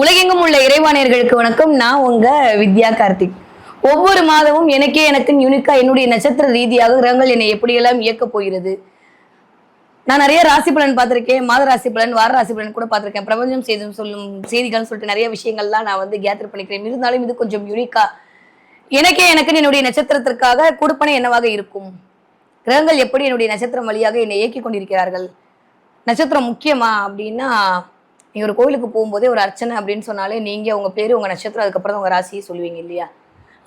உலகெங்கும் உள்ள இறைவாணியர்களுக்கு வணக்கம். நான் உங்க வித்யா கார்த்திக். ஒவ்வொரு மாதமும் எனக்கே எனக்கு யூனிக்கா என்னுடைய நட்சத்திர ரீதியாக கிரகங்கள் என்னை எப்படியெல்லாம் இயக்க போகிறது? நான் நிறைய ராசி பலன் பார்த்துருக்கேன். மாத ராசி பலன் வார ராசி பலன் கூட பார்த்துருக்கேன். பிரபஞ்சம் செய்தும் சொல்லும் செய்திகள்னு சொல்லிட்டு நிறைய விஷயங்கள்லாம் நான் வந்து கேதர் பண்ணிக்கிறேன். இருந்தாலும் இது கொஞ்சம் யூனிக்கா எனக்கே எனக்கு என்னுடைய நட்சத்திரத்திற்காக கொடுப்பனை என்னவாக இருக்கும்? கிரகங்கள் எப்படி என்னுடைய நட்சத்திரம் வழியாக என்னை இயக்கி கொண்டிருக்கிறார்கள்? நட்சத்திரம் முக்கியமா அப்படின்னா நீங்க ஒரு கோயிலுக்கு போகும்போதே ஒரு அர்ச்சனை அப்படின்னு சொன்னாலே நீங்க உங்க பேரு உங்க நட்சத்திரம் அதுக்கப்புறம் உங்கள் உங்க ராசியை சொல்லுவீங்க இல்லையா?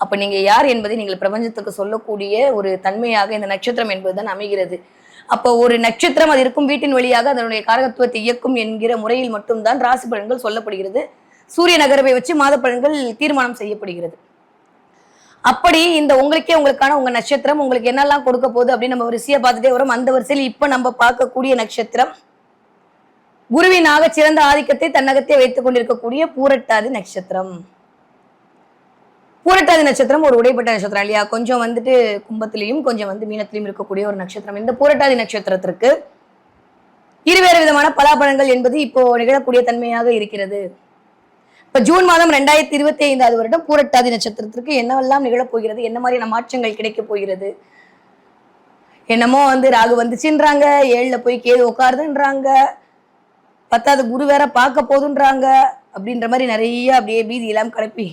அப்ப நீங்க யார் என்பதை நீங்கள் பிரபஞ்சத்துக்கு சொல்லக்கூடிய ஒரு தன்மையாக இந்த நட்சத்திரம் என்பதுதான் அமைகிறது. அப்போ ஒரு நட்சத்திரம் அது இருக்கும் வீட்டின் வழியாக அதனுடைய காரகத்துவத்தை இயக்கும் என்கிற முறையில் மட்டும்தான் ராசி பலன்கள் சொல்லப்படுகிறது. சூரிய நகரவை வச்சு மாத பலன்கள் தீர்மானம் செய்யப்படுகிறது. அப்படி இந்த உங்களுக்கே உங்களுக்கான உங்க நட்சத்திரம் உங்களுக்கு என்னெல்லாம் கொடுக்க போகுது அப்படின்னு நம்ம வரிசையை பார்த்துட்டே வரோம். அந்த வரிசையில் இப்போ நம்ம பார்க்கக்கூடிய நட்சத்திரம் குருவினாக சிறந்த ஆதிக்கத்தை தன்னகத்தை வைத்துக் கொண்டிருக்கக்கூடிய பூரட்டாதி நட்சத்திரம். பூரட்டாதி நட்சத்திரம் ஒரு உடைப்பட்ட நட்சத்திரம் இல்லையா? கொஞ்சம் வந்துட்டு கும்பத்திலையும் கொஞ்சம் வந்து மீனத்திலையும் இருக்கக்கூடிய ஒரு நட்சத்திரம். இந்த பூரட்டாதி நட்சத்திரத்திற்கு இருவேறு விதமான பலாபலங்கள் என்பது இப்போ நிகழக்கூடிய தன்மையாக இருக்கிறது. இப்ப ஜூன் மாதம் ரெண்டாயிரத்தி இருபத்தி ஐந்தாவது வருடம் பூரட்டாதி நட்சத்திரத்திற்கு என்னவெல்லாம் நிகழப் போகிறது? என்ன மாதிரியான மாற்றங்கள் கிடைக்க போகிறது? என்னமோ வந்து ராகு வந்துச்சுன்றாங்க ஏழுல போய் கேது உட்காருதுன்றாங்க பத்தாவது குரு வேற பார்க்க போதுன்றாங்க. அப்படின்ற மாதிரி நிறைய அப்படியே பீதி எல்லாம் கிளப்பி.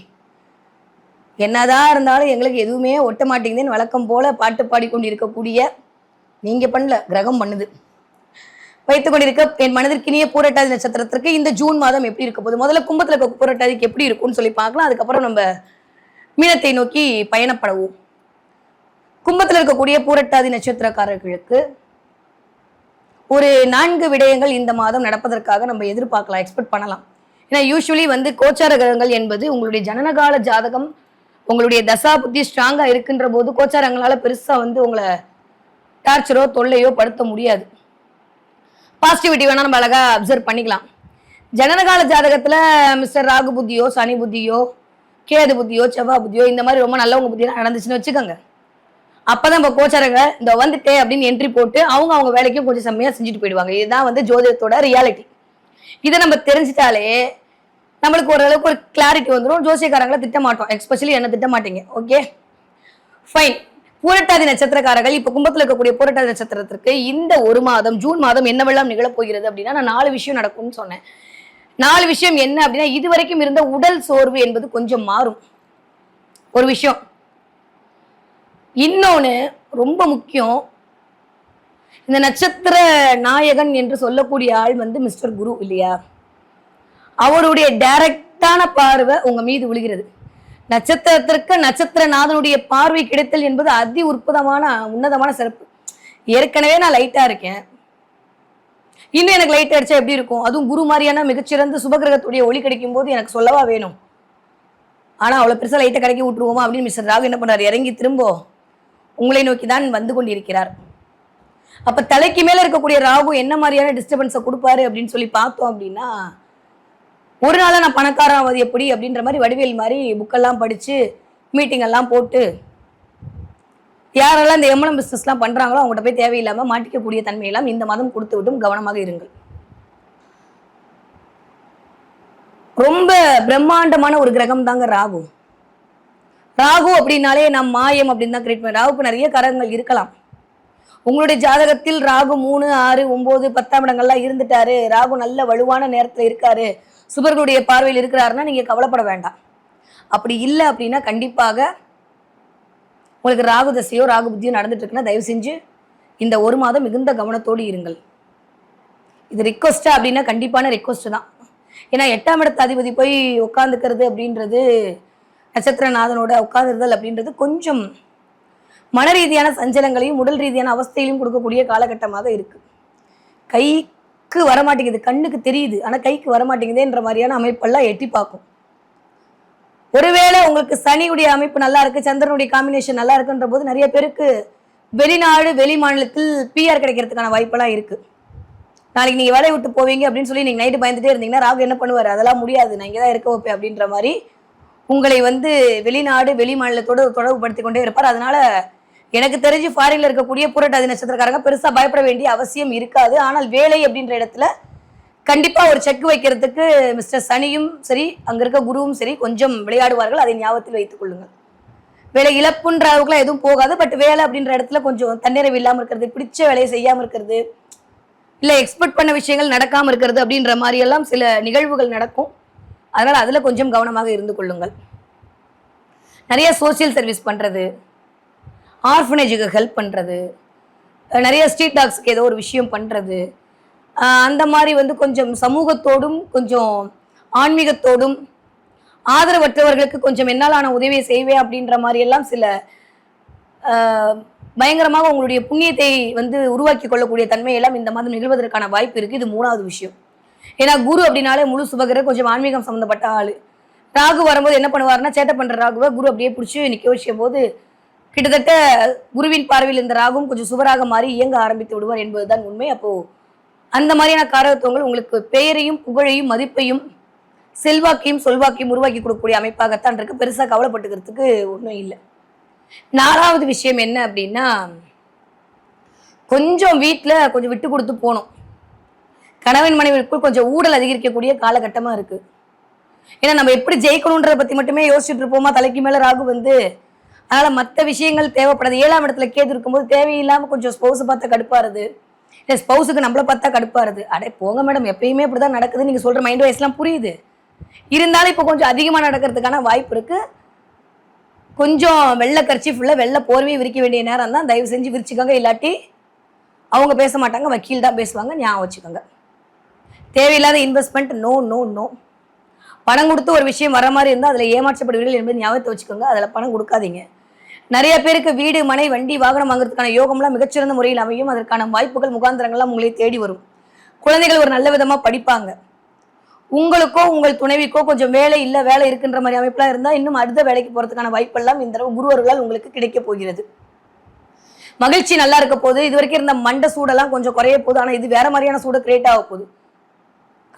என்னதான் இருந்தாலும் எங்களுக்கு எதுவுமே ஒட்ட மாட்டேங்குதுன்னு வழக்கம் போல பாட்டு பாடிக்கொண்டு இருக்கக்கூடிய நீங்க பண்ணல கிரகம் பண்ணுது. வைத்துக் கொண்டிருக்க என் மனதிற்கினிய பூரட்டாதி நட்சத்திரத்திற்கு இந்த ஜூன் மாதம் எப்படி இருக்க போகுது? முதல்ல கும்பத்துல இருக்க பூரட்டாதிக்கு எப்படி இருக்கும்னு சொல்லி பார்க்கலாம். அதுக்கப்புறம் நம்ம மீனத்தை நோக்கி பயணப்படவும். கும்பத்தில் இருக்கக்கூடிய பூரட்டாதி நட்சத்திரக்காரர்களுக்கு ஒரு நான்கு விடயங்கள் இந்த மாதம் நடப்பதற்காக நம்ம எதிர்பார்க்கலாம் எக்ஸ்பெக்ட் பண்ணலாம். ஏன்னா யூஸ்வலி வந்து கோச்சார கிரகங்கள் என்பது உங்களுடைய ஜனனகால ஜாதகம் உங்களுடைய தசா புத்தி ஸ்ட்ராங்காக இருக்கின்ற போது கோச்சாரங்களால் பெருசாக வந்து உங்களை டார்ச்சரோ தொல்லையோ படுத்த முடியாது. பாசிட்டிவிட்டி வேணால் நம்ம அழகாக அப்சர்வ் பண்ணிக்கலாம். ஜனனகால ஜாதகத்தில் மிஸ்டர் ராகு புத்தியோ சனி புத்தியோ கேது புத்தியோ செவ்வாய் புத்தியோ இந்த மாதிரி ரொம்ப நல்லவங்க புத்தியெல்லாம் நடந்துச்சுன்னு வச்சுக்கோங்க. அப்பதான் இப்போ கோச்சாரங்க இந்த வந்துட்டே அப்படின்னு என்ட்ரி போட்டு அவங்க அவங்க வேலைக்கும் கொஞ்சம் செம்மையா செஞ்சுட்டு போயிடுவாங்க. இதுதான் வந்து ஜோதிடத்தோட ரியாலிட்டி இதை நம்ம தெரிஞ்சிட்டாலே நம்மளுக்கு ஓரளவுக்கு ஒரு கிளாரிட்டி வந்துடும் ஜோசியக்காரங்களை திட்ட மாட்டோம். எக்ஸ்பெஷலி என்ன திட்ட மாட்டீங்க. ஓகே ஃபைன் பூரட்டாதி நட்சத்திரக்காரர்கள் இப்ப கும்பத்தில் இருக்கக்கூடிய பூரட்டாதி நட்சத்திரத்திற்கு இந்த ஒரு மாதம் ஜூன் மாதம் என்னவெல்லாம் நிகழப்போகிறது அப்படின்னா நான் நாலு விஷயம் நடக்கும்னு சொன்னேன். நாலு விஷயம் என்ன அப்படின்னா இதுவரைக்கும் இருந்த உடல் சோர்வு என்பது கொஞ்சம் மாறும். ஒரு விஷயம். இன்னொன்று ரொம்ப முக்கியம். இந்த நட்சத்திர நாயகன் என்று சொல்லக்கூடிய ஆள் வந்து மிஸ்டர் குரு இல்லையா? அவருடைய டைரக்டான பார்வை உங்க மீது விழுகிறது. நட்சத்திரத்திற்கு நட்சத்திரநாதனுடைய பார்வை கிடைத்தல் என்பது அதி உற்பதமான உன்னதமான சிறப்பு. ஏற்கனவே நான் லைட்டா இருக்கேன். இன்னும் எனக்கு லைட் அடிச்சா எப்படி இருக்கும்? அதுவும் குரு மாதிரியான மிகச்சிறந்த சுபகிரகத்துடைய ஒளி கிடைக்கும் போது எனக்கு சொல்லவா வேணும்? ஆனால் அவ்வளோ பெருசாக லைட்டை கிடைக்க விட்டுருவோமா அப்படின்னு மிஸ்டர் ராகு என்ன பண்ணார் இறங்கி திரும்ப. உங்களை நோக்கி தான் வந்து கொண்டிருக்கிறார். அப்ப தலைக்கு மேல இருக்கக்கூடிய ராகு என்ன மாதிரியான டிஸ்டர்பன்ஸை கொடுப்பாரு அப்படின்னு சொல்லி பார்த்தோம் அப்படின்னா ஒரு நாளாக நான் பணக்காரன் ஆவது எப்படி அப்படின்ற மாதிரி வடிவேல் மாதிரி புக்கெல்லாம் படிச்சு மீட்டிங் எல்லாம் போட்டு யாரெல்லாம் இந்த எம்எல்எம் பிஸ்னஸ்லாம் பண்றாங்களோ அவங்ககிட்ட போய் தேவையில்லாம மாட்டிக்கக்கூடிய தன்மையெல்லாம் இந்த மாதம் கொடுத்து விட்டும் கவனமாக இருங்கள். ரொம்ப பிரம்மாண்டமான ஒரு கிரகம் தாங்க ராகு. ராகு அப்படின்னாலே நம் மாயம் அப்படின்னு தான் கிரியேட் பண்ண ராகுக்கு நிறைய கரங்கள் இருக்கலாம். உங்களுடைய ஜாதகத்தில் ராகு மூணு ஆறு ஒன்பது பத்தாம் இடங்கள்லாம் இருந்துட்டாரு ராகு நல்ல வலுவான நேரத்தில் இருக்காரு சுபர்களுடைய பார்வையில் இருக்கிறாருன்னா நீங்க கவலைப்பட வேண்டாம். அப்படி இல்லை அப்படின்னா கண்டிப்பாக உங்களுக்கு ராகு தசையோ ராகு புத்தியோ நடந்துட்டு இருக்குன்னா தயவு செஞ்சு இந்த ஒரு மாதம் மிகுந்த கவனத்தோடு இருங்கள். இது ரிக்வஸ்டா அப்படின்னா கண்டிப்பான ரிக்வஸ்ட் தான். ஏன்னா எட்டாம் இடத்து அதிபதி போய் உட்காந்துக்கிறது அப்படின்றது நட்சத்திரநாதனோட உட்காந்துருதல் அப்படின்றது கொஞ்சம் மன ரீதியான சஞ்சலங்களையும் உடல் ரீதியான அவஸ்தையிலும் கொடுக்கக்கூடிய காலகட்டமாக இருக்கு. கைக்கு வரமாட்டேங்குது கண்ணுக்கு தெரியுது. ஆனால் கைக்கு வரமாட்டேங்குதேன்ற மாதிரியான அமைப்பெல்லாம் எட்டி பார்க்கும். ஒருவேளை உங்களுக்கு சனியுடைய அமைப்பு நல்லா இருக்கு சந்திரனுடைய காம்பினேஷன் நல்லா இருக்குன்ற போது நிறைய பேருக்கு வெளிநாடு வெளி மாநிலத்தில் பிஆர் கிடைக்கிறதுக்கான வாய்ப்பெல்லாம் இருக்கு. நாளைக்கு நீங்க வேலையை விட்டு போவீங்க அப்படின்னு சொல்லி நீங்க நைட்டு பயந்துட்டே இருந்தீங்கன்னா ராகு என்ன பண்ணுவாரு? அதெல்லாம் முடியாது. நான் இங்கே தான் இருக்க வைப்பேன் அப்படின்ற மாதிரி உங்களை வந்து வெளிநாடு வெளி மாநிலத்தோடு தொடர்புபடுத்தி கொண்டே இருப்பார். அதனால எனக்கு தெரிஞ்சு ஃபாரின்ல இருக்கக்கூடிய புரட்டாதி நட்சத்திரக்காரங்க பெருசா பயப்பட வேண்டிய அவசியம் இருக்காது. ஆனால் வேலை அப்படின்ற இடத்துல கண்டிப்பா ஒரு செக் வைக்கிறதுக்கு மிஸ்டர் சனியும் சரி அங்க இருக்க குருவும் சரி கொஞ்சம் விளையாடுவார்கள். அதை ஞாபகத்தில் வைத்துக் கொள்ளுங்கள். வேலை இழப்புன்ற அளவுக்குலாம் எதுவும் போகாது. பட் வேலை அப்படின்ற இடத்துல கொஞ்சம் தன்னிறைவு இல்லாமல் இருக்கிறது பிடிச்ச வேலையை செய்யாமல் இருக்கிறது இல்லை எக்ஸ்பெக்ட் பண்ண விஷயங்கள் நடக்காமல் இருக்கிறது அப்படின்ற மாதிரி எல்லாம் சில நிகழ்வுகள் நடக்கும். அதனால் அதில் கொஞ்சம் கவனமாக இருந்து கொள்ளுங்கள். நிறைய சோஷியல் சர்வீஸ் பண்ணுறது ஆர்ஃபனேஜுக்கு ஹெல்ப் பண்ணுறது நிறைய ஸ்ட்ரீட் டாக்ஸ்க்கு ஏதோ ஒரு விஷயம் பண்ணுறது அந்த மாதிரி வந்து கொஞ்சம் சமூகத்தோடும் கொஞ்சம் ஆன்மீகத்தோடும் ஆதரவற்றவர்களுக்கு கொஞ்சம் என்னாலான உதவியை செய்வேன் அப்படின்ற மாதிரியெல்லாம் சில பயங்கரமாக உங்களுடைய புண்ணியத்தை வந்து உருவாக்கி கொள்ளக்கூடிய தன்மையெல்லாம் இந்த மாதம் நிகழ்வதற்கான வாய்ப்பு இருக்குது இது மூணாவது விஷயம். ஏன்னா குரு அப்படின்னாலே முழு சுபகர கொஞ்சம் ஆன்மீகம் சம்மந்தப்பட்ட ஆள். ராகு வரும்போது என்ன பண்ணுவாருன்னா சேட்டை பண்ணுற ராகுவை குரு அப்படியே பிடிச்சி நிக்க வச்சும் போது கிட்டத்தட்ட குருவின் பார்வையில் இந்த ராகும் கொஞ்சம் சுவராக மாறி இயங்க ஆரம்பித்து விடுவார் என்பதுதான் உண்மை. அப்போ அந்த மாதிரியான காரகத்துவங்கள் உங்களுக்கு பெயரையும் புகழையும் மதிப்பையும் செல்வாக்கையும் சொல்வாக்கையும் உருவாக்கி கொடுக்கக்கூடிய அமைப்பாகத்தான் இருக்கு. பெருசா கவலைப்பட்டுக்கிறதுக்கு ஒன்றும் இல்லை. நாலாவது விஷயம் என்ன அப்படின்னா கொஞ்சம் வீட்டில் கொஞ்சம் விட்டு கொடுத்து போகணும் கணவன் மனைவிக்குள் கொஞ்சம் ஊழல் அதிகரிக்கக்கூடிய காலகட்டமா இருக்கு. ஏன்னா நம்ம எப்படி ஜெயிக்கணுன்றத பத்தி மட்டுமே யோசிச்சுட்டு இருப்போமா? தலைக்கு மேல ராகு வந்து அதனால மற்ற விஷயங்கள் தேவைப்படாது. ஏழாம் இடத்துல கேது இருக்கும்போது தேவையில்லாம கொஞ்சம் ஸ்பௌஸ் பார்த்தா கடுப்பாருது. இல்லை ஸ்பௌஸுக்கு நம்மள பார்த்தா கடுப்பாருது. அடே போங்க மேடம் எப்பயுமே இப்படிதான் நடக்குது. நீங்க சொல்ற மைண்ட் வைஸ்லாம் புரியுது. இருந்தாலும் இப்போ கொஞ்சம் அதிகமாக நடக்கிறதுக்கான வாய்ப்பு இருக்கு. கொஞ்சம் வெள்ளை கர்ச்சிஃபுல்ல வெள்ளை போர்வையை விரிக்க வேண்டிய நேரம் தான். தயவு செஞ்சு விரிச்சுக்கோங்க. இல்லாட்டி அவங்க பேச மாட்டாங்க. வக்கீல் தான் பேசுவாங்க. ஞாபகம் வச்சுக்கோங்க. தேவையில்லாத இன்வெஸ்ட்மெண்ட் நோ நோ நோ பணம் கொடுத்து ஒரு விஷயம் வர மாதிரி இருந்தால் அதில் ஏமாற்றப்படுவீர்கள் என்பது ஞாபகத்தை வச்சுக்கோங்க. அதில் பணம் கொடுக்காதீங்க. நிறைய பேருக்கு வீடு மனை வண்டி வாகனம் வாங்குறதுக்கான யோகம்லாம் மிகச்சிறந்த முறையில் அமையும். அதற்கான வாய்ப்புகள் முகாந்திரங்கள்லாம் உங்களை தேடி வரும். குழந்தைகள் ஒரு நல்ல விதமாக படிப்பாங்க. உங்களுக்கோ உங்கள் துணைவிக்கோ கொஞ்சம் வேலை இல்லை வேலை இருக்குன்ற மாதிரி அமைப்பெல்லாம் இருந்தால் இன்னும் அடுத்த வேலைக்கு போகிறதுக்கான வாய்ப்பெல்லாம் இந்த தடவை குருவர்களால் உங்களுக்கு கிடைக்க போகிறது. மகிழ்ச்சி நல்லா இருக்க போகுது. இது வரைக்கும் இருந்த மண்டை சூடெல்லாம் கொஞ்சம் குறைய போகுது. ஆனால் இது வேற மாதிரியான சூடு கிரியேட் ஆக போகுது.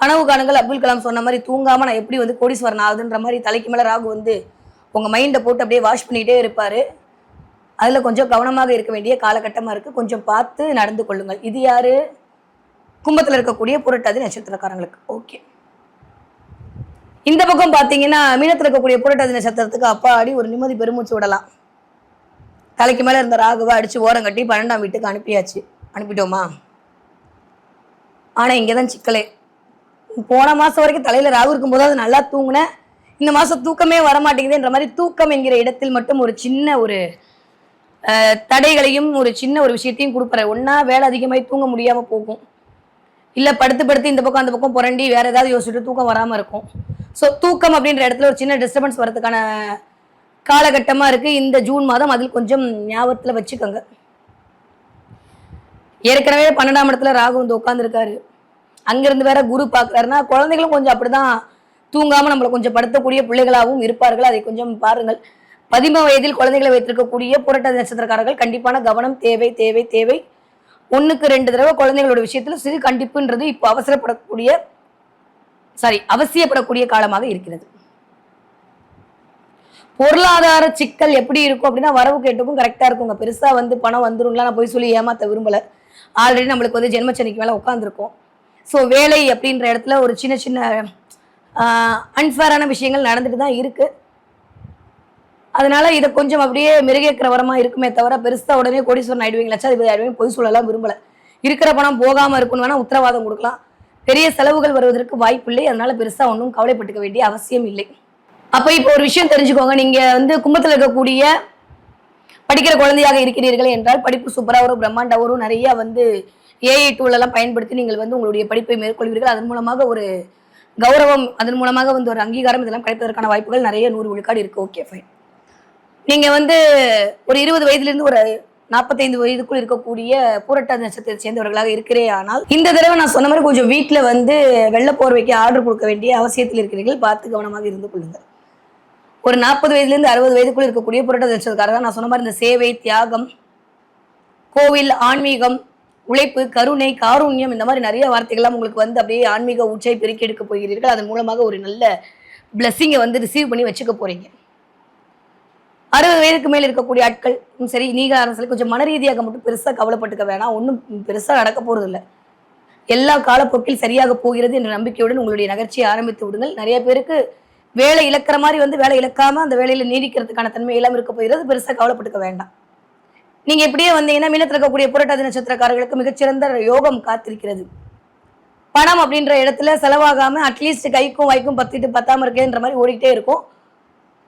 கனவு காணுங்கள். அப்துல் கலாம் சொன்ன மாதிரி தூங்காம நான் எப்படி வந்து கோடீஸ்வரன் ஆகுதுன்ற மாதிரி தலைக்கு மேல ராகு வந்து உங்க மைண்டை போட்டு அப்படியே வாஷ் பண்ணிட்டே இருப்பாரு. அதுல கொஞ்சம் கவனமாக இருக்க வேண்டிய காலகட்டமா இருக்கு. கொஞ்சம் பார்த்து நடந்து கொள்ளுங்கள். இது யாரு? கும்பத்துல இருக்கக்கூடிய புரட்டாதி நட்சத்திரக்காரங்களுக்கு. ஓகே இந்த பக்கம் பாத்தீங்கன்னா மீனத்துல இருக்கக்கூடிய புரட்டாதி நட்சத்திரத்துக்கு அப்பாடி ஒரு நிம்மதி பெருமூச்சு விடலாம். தலைக்கு மேல இருந்த ராகுவை அடிச்சு ஓரம் கட்டி பன்னெண்டாம் வீட்டுக்கு அனுப்பியாச்சு. அனுப்பிட்டோமா? ஆனா இங்கதான் சிக்கலே. போன மாதம் வரைக்கும் தலையில் ராகு இருக்கும்போது அது நல்லா தூங்கினேன். இந்த மாதம் தூக்கமே வர மாட்டேங்குதுன்ற மாதிரி தூக்கம் என்கிற இடத்தில் மட்டும் ஒரு சின்ன ஒரு தடைகளையும் ஒரு சின்ன ஒரு விஷயத்தையும் கொடுப்பாரு ஒன்னா வேலை அதிகமாகி தூங்க முடியாமல் போகும். இல்லை படுத்து படுத்து இந்த பக்கம் அந்த பக்கம் புரண்டி வேற ஏதாவது யோசிச்சுட்டு தூக்கம் வராமல் இருக்கும். ஸோ தூக்கம் அப்படின்ற இடத்துல ஒரு சின்ன டிஸ்டர்பன்ஸ் வரதுக்கான காலகட்டமாக இருக்குது இந்த ஜூன் மாதம் அதில் கொஞ்சம் ஞாபகத்தில் வச்சுக்கோங்க. ஏற்கனவே பன்னெண்டாம் இடத்துல ராகு வந்து உட்காந்துருக்காரு அங்கிருந்து வேற குரு பார்க்கறாருன்னா குழந்தைகளும் கொஞ்சம் அப்படிதான் தூங்காம நம்மளை கொஞ்சம் படுத்தக்கூடிய பிள்ளைகளாகவும் இருப்பார்கள். அதை கொஞ்சம் பாருங்கள். பதிம வயதில் குழந்தைகளை வைத்திருக்கக்கூடிய புரட்டாதி நட்சத்திரக்காரர்கள் கண்டிப்பான கவனம் தேவை தேவை தேவை. ஒண்ணுக்கு ரெண்டு தடவை குழந்தைகளோட விஷயத்துல சிறு கண்டிப்புன்றது இப்போ அவசரப்படக்கூடிய சாரி அவசியப்படக்கூடிய காலமாக இருக்கிறது. பொருளாதார சிக்கல் எப்படி இருக்கும் அப்படின்னா வரவு கேட்டுக்கும் கரெக்டா இருக்குங்க. பெருசா வந்து பணம் வந்துரும்லாம் நான் போய் சொல்லி ஏமாத்த விரும்பல. ஆல்ரெடி நம்மளுக்கு வந்து ஜென்மச்சனிக்கு மேல உட்காந்துருக்கோம் ஸோ வேலை அப்படின்ற இடத்துல ஒரு சின்ன சின்ன அன்ஃபேரான விஷயங்கள் நடந்துட்டு தான் இருக்கு. அதனால இதை கொஞ்சம் அப்படியே மிருகேக்கிற வரமா இருக்குமே தவிர பெருசாக உடனே கோடீஸ்வரன் ஆயிடுவீங்க லட்சாதிபதி ஆயிடுவீங்க பொய் சொல்லலாம் விரும்பலை. இருக்கிற பணம் போகாமல் இருக்கணும் வேணால் உத்தரவாதம் கொடுக்கலாம். பெரிய செலவுகள் வருவதற்கு வாய்ப்பில்லை. அதனால பெருசா ஒன்றும் கவலைப்பட்டுக்க வேண்டிய அவசியம் இல்லை. அப்போ இப்போ ஒரு விஷயம் தெரிஞ்சுக்கோங்க. நீங்க வந்து கும்பத்துல இருக்கக்கூடிய படிக்கிற குழந்தையாக இருக்கிறீர்கள் என்றால் படிப்பு சூப்பராக ஒரு பிரம்மாண்டா ஒரு நிறைய வந்து ஏஐ டூலெல்லாம் பயன்படுத்தி நீங்கள் வந்து உங்களுடைய படிப்பை மேற்கொள்வீர்கள். அதன் மூலமாக ஒரு கௌரவம் அதன் மூலமாக வந்து ஒரு அங்கீகாரம் இதெல்லாம் கிடைப்பதற்கான வாய்ப்புகள் நிறைய நூறு விழுக்காடு இருக்குது ஓகே ஃபைன் நீங்கள் வந்து ஒரு இருபது வயதுலேருந்து ஒரு நாற்பத்தைந்து வயதுக்குள் இருக்கக்கூடிய பூரட்டாதி நட்சத்திரத்தை சேர்ந்தவர்களாக இருக்கிறே ஆனால் இந்த தடவை நான் சொன்ன மாதிரி கொஞ்சம் வீட்டில் வந்து வெள்ள போர்வைக்கு ஆர்டர் கொடுக்க வேண்டிய அவசியத்தில் இருக்கிறீர்கள். பார்த்து கவனமாக இருந்து கொள்ளுங்கள். ஒரு நாற்பது வயதுலேருந்து அறுபது வயதுக்குள் இருக்கக்கூடிய புரட்டாதி நட்சத்திரக்காரர்கள் நான் சொன்ன மாதிரி இந்த சேவை தியாகம் கோவில் ஆன்மீகம் உழைப்பு கருணை காரூண்யம் இந்த மாதிரி நிறைய வார்த்தைகள்லாம் உங்களுக்கு வந்து அப்படியே ஆன்மீக உச்சை பெருக்கி எடுக்க போகிறீர்கள். அதன் மூலமாக ஒரு நல்ல பிளஸ்ஸிங்கை வந்து ரிசீவ் பண்ணி வச்சுக்க போறீங்க. அறுபது வயதுக்கு மேல் இருக்கக்கூடிய ஆட்கள் சரி நீங்க சரி கொஞ்சம் மன ரீதியாக மட்டும் பெருசாக கவலைப்பட்டுக்க வேணாம். ஒன்றும் பெருசாக நடக்க போகிறது இல்லை எல்லா காலப்போக்கில் சரியாக போகிறது என்ற நம்பிக்கையுடன் உங்களுடைய நகர்ச்சியை ஆரம்பித்து விடுங்கள். நிறைய பேருக்கு வேலை இழக்கிற மாதிரி வந்து வேலை இழக்காமல் அந்த வேலையில் நீடிக்கிறதுக்கான தன்மை எல்லாம் இருக்க போகிறது. பெருசாக கவலைப்பட்டுக்க வேண்டாம். நீங்க இப்படியே வந்தீங்கன்னா மீனத்தில் இருக்கக்கூடிய புரட்டாதி நட்சத்திரக்காரர்களுக்கு மிகச்சிறந்த யோகம் காத்திருக்கிறது. பணம் அப்படின்ற இடத்துல செலவாகாம அட்லீஸ்ட் கைக்கும் வாய்க்கும் பத்திட்டு பத்தாம இருக்கேன்ற மாதிரி ஓடிக்கிட்டே இருக்கும்.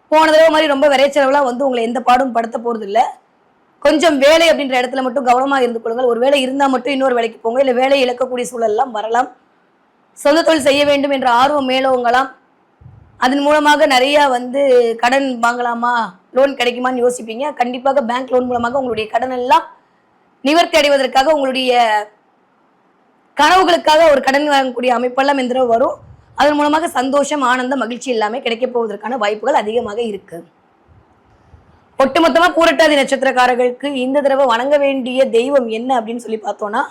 போன தடவை மாதிரி ரொம்ப விரைச்செலவுலாம் வந்து உங்களை எந்த பாடும் படுத்த போறது இல்ல கொஞ்சம் வேலை அப்படின்ற இடத்துல மட்டும் கவனமா இருந்து கொள்ளுங்கள். ஒரு வேலை இருந்தா மட்டும் இன்னொரு வேலைக்கு போங்க. இல்ல வேலை இழக்கக்கூடிய சூழல்லாம் வரலாம். சொந்த தொழில் செய்ய வேண்டும் என்ற ஆர்வம் மேலோங்கலாம். அதன் மூலமாக நிறைய வந்து கடன் வாங்கலாமா? லோன் கிடைக்குமான்னு யோசிப்பீங்க. கண்டிப்பாக பேங்க் லோன் மூலமாக உங்களுடைய கடன் எல்லாம் நிவர்த்தி அடைவதற்காக உங்களுடைய கனவுகளுக்காக ஒரு கடன் வாங்கக்கூடிய அமைப்பெல்லாம் இந்த வரும். அதன் மூலமாக சந்தோஷம் ஆனந்தம் மகிழ்ச்சி எல்லாமே கிடைக்க போவதற்கான வாய்ப்புகள் அதிகமாக இருக்கு. ஒட்டுமொத்தமாக பூரட்டாதி நட்சத்திரக்காரர்களுக்கு இந்த தடவை வணங்க வேண்டிய தெய்வம் என்ன அப்படின்னு சொல்லி பார்த்தோம்னா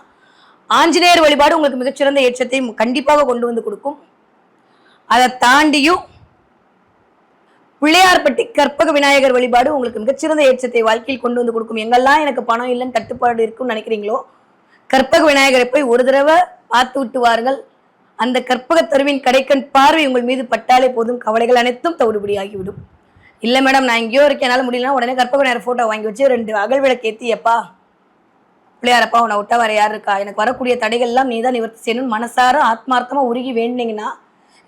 ஆஞ்சநேயர் வழிபாடு உங்களுக்கு மிகச்சிறந்த ஏற்றத்தை கண்டிப்பாக கொண்டு வந்து கொடுக்கும். அதை தாண்டியும் பிள்ளையார்பட்டி கற்பக விநாயகர் வழிபாடு உங்களுக்கு மிகச்சிறந்த ஏற்றத்தை வாழ்க்கையில் கொண்டு வந்து கொடுக்கும். எங்கெல்லாம் எனக்கு பணம் இல்லைன்னு தட்டுப்பாடு இருக்குன்னு நினைக்கிறீங்களோ கற்பக விநாயகரை போய் ஒரு தடவை பார்த்து விட்டு வாருங்கள். அந்த கற்பக தருவின் கடைக்கண் பார்வை உங்கள் மீது பட்டாலே போதும். கவலைகள் அனைத்தும் தவிடுபடி ஆகிவிடும் இல்லை மேடம் நான் எங்கேயோ இருக்கேன். என்னால் முடியலன்னா உடனே கற்பக விநாயகர் ஃபோட்டோ வாங்கி வச்சு ரெண்டு அகல் விளக்கு ஏற்றியப்பா பிள்ளையாரப்பா உன்னை விட்டா வேற யார் இருக்கா? எனக்கு வரக்கூடிய தடைகள் எல்லாம் நீ தான் நிவர்த்தி செய்யணும் மனசார ஆத்மார்த்தமாக உருகி வேண்டினீங்கன்னா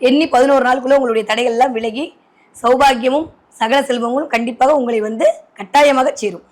எண்ணி பதினோரு நாளுக்குள்ளே உங்களுடைய தடைகள்லாம் விலகி சௌபாகியமும் சகல செல்வங்களும் கண்டிப்பாக உங்களை வந்து கட்டாயமாக சேரும்.